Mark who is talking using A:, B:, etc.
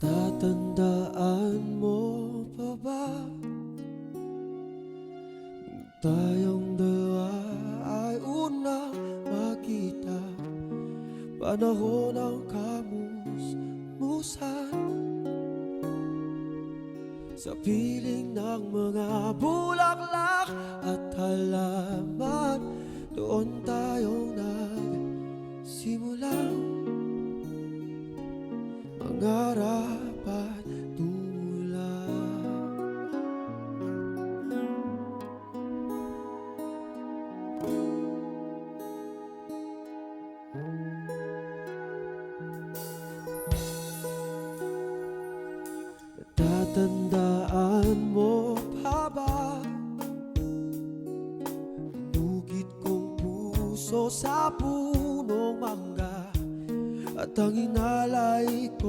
A: Natatandaan mo pa ba? Tayong dalawa ay unang makita. Panahon ng kamus-musan Sa piling ng mga bulaklak at Mangarap at Natatandaan mo pa ba Inugit kong puso sa punong mangga At ang inalay ko